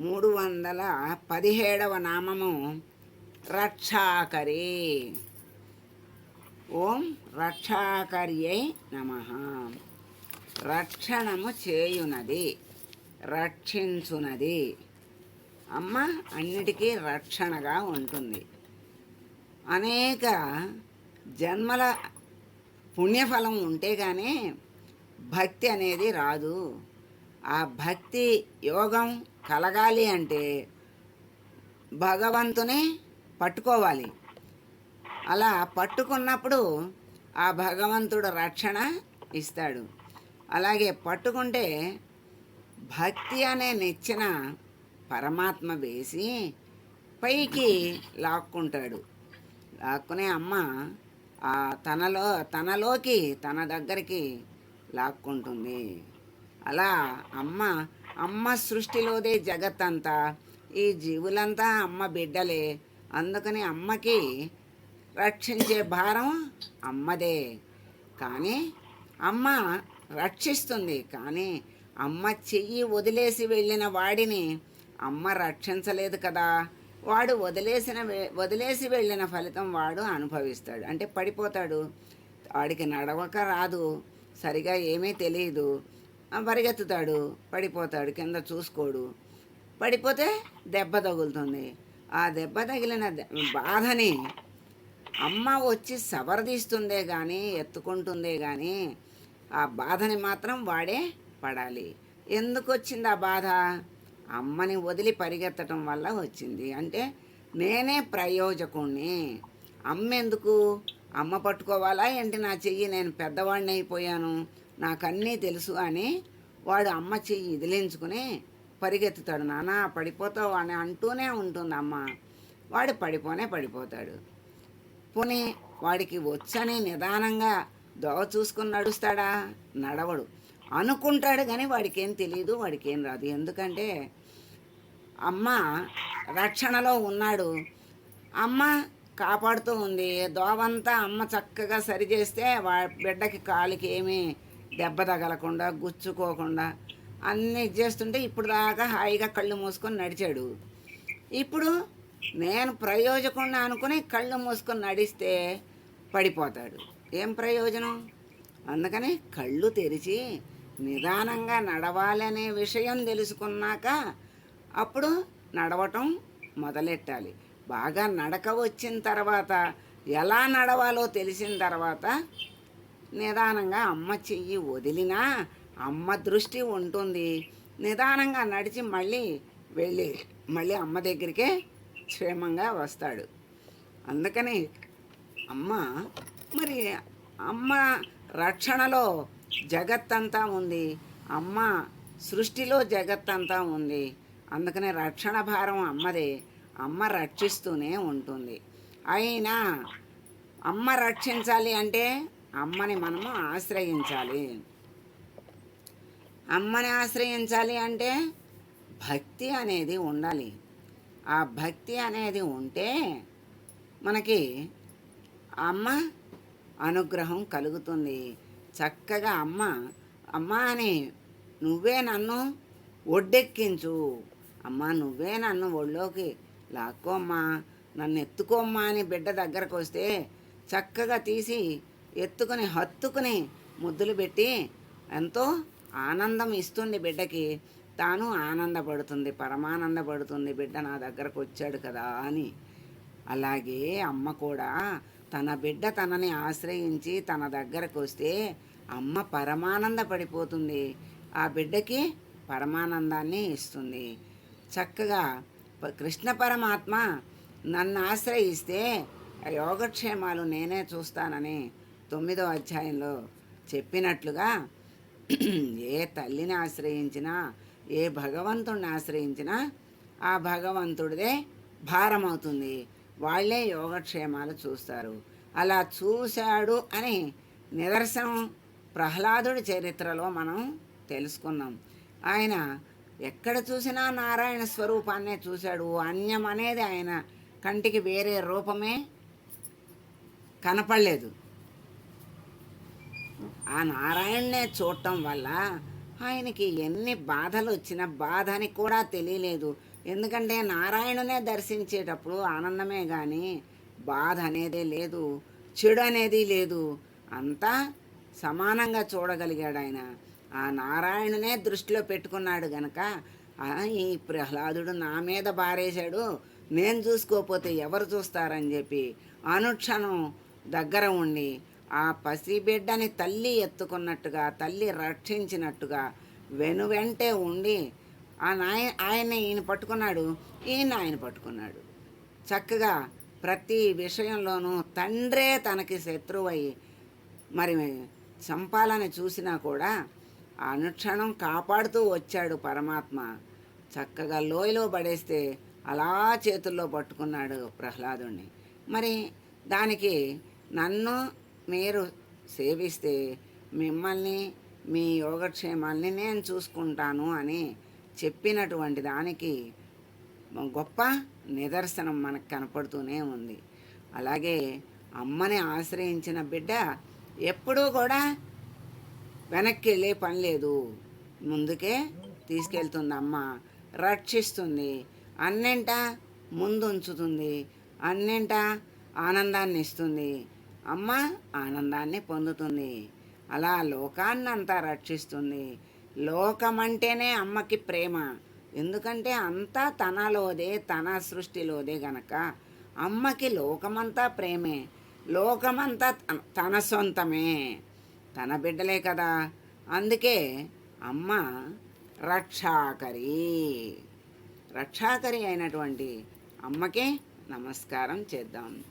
మూడు వందల పదిహేడవ నామము రక్షాకరి. ఓం రక్షాకర్యై నమ. రక్షణము చేయునది రక్షించునది. అమ్మ అన్నిటికీ రక్షణగా ఉంటుంది. అనేక జన్మల పుణ్యఫలం ఉంటే కానీ భక్తి అనేది రాదు. ఆ భక్తి యోగం కలగాలి అంటే భగవంతుని పట్టుకోవాలి. అలా పట్టుకున్నప్పుడు ఆ భగవంతుడు రక్షణ ఇస్తాడు. అలాగే పట్టుకుంటే భక్తి అనే నెచ్చిన పరమాత్మ వేసి పైకి లాక్కుంటాడు. లాక్కునే అమ్మ ఆ తనలో తనలోకి తన దగ్గరికి లాక్కుంటుంది. అలా అమ్మ అమ్మ సృష్టిలోదే జగత్తంతా. ఈ జీవులంతా అమ్మ బిడ్డలే. అందుకని అమ్మకి రక్షించే భారం అమ్మదే. కానీ అమ్మ రక్షిస్తుంది. కానీ అమ్మ చెయ్యి వదిలేసి వెళ్ళిన వాడిని అమ్మ రక్షించలేదు కదా. వాడు వదిలేసిన వదిలేసి వెళ్ళిన ఫలితం వాడు అనుభవిస్తాడు. అంటే పడిపోతాడు. వాడికి నడవక రాదు. సరిగా ఏమీ తెలియదు. పరిగెత్తుతాడు పడిపోతాడు కింద చూసుకోడు. పడిపోతే దెబ్బ తగులుతుంది. ఆ దెబ్బ తగిలిన బాధని అమ్మ వచ్చి సవరదీస్తుందే కానీ ఎత్తుకుంటుందే కానీ ఆ బాధని మాత్రం వాడే పడాలి. ఎందుకు వచ్చింది ఆ బాధ? అమ్మని వదిలి పరిగెత్తటం వల్ల వచ్చింది. అంటే నేనే ప్రయోజకుణ్ణి. అమ్మ ఎందుకు అమ్మ పట్టుకోవాలా ఏంటి నా చెయ్యి? నేను పెద్దవాడిని అయిపోయాను. నాకన్నీ తెలుసు అని వాడు అమ్మ చెయ్యి ఇదిలించుకుని పరిగెత్తుతాడు. నానా పడిపోతావు అని అంటూనే ఉంటుంది అమ్మ. వాడు పడిపోనే పడిపోతాడు. పోనీ వాడికి వచ్చని నిదానంగా దోవ చూసుకుని నడుస్తాడా? నడవడు. అనుకుంటాడు కానీ వాడికేం తెలియదు వాడికేం రాదు. ఎందుకంటే అమ్మ రక్షణలో ఉన్నాడు. అమ్మ కాపాడుతూ ఉంది. దోవంతా అమ్మ చక్కగా సరి చేస్తే వా బిడ్డకి కాలుకి ఏమీ దెబ్బ తగలకుండా గుచ్చుకోకుండా అన్నీ చేస్తుంటే ఇప్పుడు దాకా హాయిగా కళ్ళు మూసుకొని నడిచాడు. ఇప్పుడు నేను ప్రయోజకుండా అనుకుని కళ్ళు మూసుకొని నడిస్తే పడిపోతాడు. ఏం ప్రయోజనం? అందుకని కళ్ళు తెరిచి నిదానంగా నడవాలనే విషయం తెలుసుకున్నాక అప్పుడు నడవటం మొదలెట్టాలి. బాగా నడక వచ్చిన తర్వాత ఎలా నడవాలో తెలిసిన తర్వాత నిదానంగా అమ్మ చెయ్యి వదిలినా అమ్మ దృష్టి ఉంటుంది. నిదానంగా నడిచి మళ్ళీ వెళ్ళి మళ్ళీ అమ్మ దగ్గరికే క్షేమంగా వస్తాడు. అందుకని అమ్మ మరి అమ్మ రక్షణలో జగత్తంతా ఉంది. అమ్మ సృష్టిలో జగత్తంతా ఉంది. అందుకని రక్షణ భారం అమ్మదే. అమ్మ రక్షిస్తూనే ఉంటుంది. అయినా అమ్మ రక్షించాలి అంటే అమ్మని మనము ఆశ్రయించాలి. అమ్మని ఆశ్రయించాలి అంటే భక్తి అనేది ఉండాలి. ఆ భక్తి అనేది ఉంటే మనకి అమ్మ అనుగ్రహం కలుగుతుంది. చక్కగా అమ్మ అమ్మ అని నువ్వే నన్ను ఒడ్డెక్కించు. అమ్మ నువ్వే నన్ను ఒళ్ళోకి లాక్కోమ్మా నన్ను ఎత్తుకోమ్మా అని బిడ్డ దగ్గరకు వస్తే చక్కగా తీసి ఎత్తుకుని హత్తుకుని ముద్దులు పెట్టి ఎంతో ఆనందం ఇస్తుంది బిడ్డకి. తాను ఆనందపడుతుంది పరమానందపడుతుంది బిడ్డ నా దగ్గరకు వచ్చాడు కదా అని. అలాగే అమ్మ కూడా తన బిడ్డ తనని ఆశ్రయించి తన దగ్గరకు వస్తే అమ్మ పరమానంద పడిపోతుంది ఆ బిడ్డకి పరమానందాన్ని ఇస్తుంది. చక్కగా కృష్ణ పరమాత్మ నన్ను ఆశ్రయిస్తే యోగక్షేమాలు నేనే చూస్తానని తొమ్మిదో అధ్యాయంలో చెప్పినట్లుగా ఏ తల్లిని ఆశ్రయించినా ఏ భగవంతుడిని ఆశ్రయించినా ఆ భగవంతుడిదే భారమవుతుంది. వాళ్ళే యోగక్షేమాలు చూస్తారు. అలా చూశాడు అని నిదర్శనం ప్రహ్లాదుడి చరిత్రలో మనం తెలుసుకున్నాం. ఆయన ఎక్కడ చూసినా నారాయణ స్వరూపాన్నే చూశాడు. అన్యం అనేది ఆయన కంటికి వేరే రూపమే కనపడలేదు. ఆ నారాయణనే చూడటం వల్ల ఆయనకి ఎన్ని బాధలు వచ్చినా బాధ అని కూడా తెలియలేదు. ఎందుకంటే నారాయణునే దర్శించేటప్పుడు ఆనందమే కానీ బాధ అనేదే లేదు చెడు అనేది లేదు. అంతా సమానంగా చూడగలిగాడు ఆయన ఆ నారాయణునే దృష్టిలో పెట్టుకున్నాడు గనక ఈ ప్రహ్లాదుడు నా మీద బారేశాడు నేను చూసుకోకపోతే ఎవరు చూస్తారని చెప్పి అనుక్షణం దగ్గర ఉండి ఆ పసిబిడ్డని తల్లి ఎత్తుకున్నట్టుగా తల్లి రక్షించినట్టుగా వెను వెంటే ఉండి ఆ నాయ ఆయన ఈయన పట్టుకున్నాడు ఈయన ఆయన పట్టుకున్నాడు. చక్కగా ప్రతి విషయంలోనూ తండ్రే తనకి శత్రువై మరి చంపాలని చూసినా కూడా ఆ అనుక్షణం కాపాడుతూ వచ్చాడు పరమాత్మ. చక్కగా లోయలో పడేస్తే అలా చేతుల్లో పట్టుకున్నాడు ప్రహ్లాదుణ్ణి. మరి దానికి నన్ను మీరు సేవిస్తే మిమ్మల్ని మీ యోగక్షేమాల్ని నేను చూసుకుంటాను అని చెప్పినటువంటి దానికి గొప్ప నిదర్శనం మనకు కనపడుతూనే ఉంది. అలాగే అమ్మని ఆశ్రయించిన బిడ్డ ఎప్పుడూ కూడా వెనక్కి వెళ్ళే పని లేదు. ముందుకే తీసుకెళ్తుంది అమ్మ రక్షిస్తుంది అన్నింట ముందుంచుతుంది అన్నింటా ఆనందాన్ని ఇస్తుంది అమ్మ ఆనందాన్ని పొందుతుంది. అలా లోకాన్నంతా రక్షిస్తుంది. లోకమంటేనే అమ్మకి ప్రేమ. ఎందుకంటే అంతా తనలోదే తన సృష్టిలోదే గనక అమ్మకి లోకమంతా ప్రేమే. లోకమంతా తన- తన సొంతమే. తన బిడ్డలే కదా. అందుకే అమ్మ రక్షాకరి. రక్షాకరి అయినటువంటి అమ్మకే నమస్కారం చేద్దాం.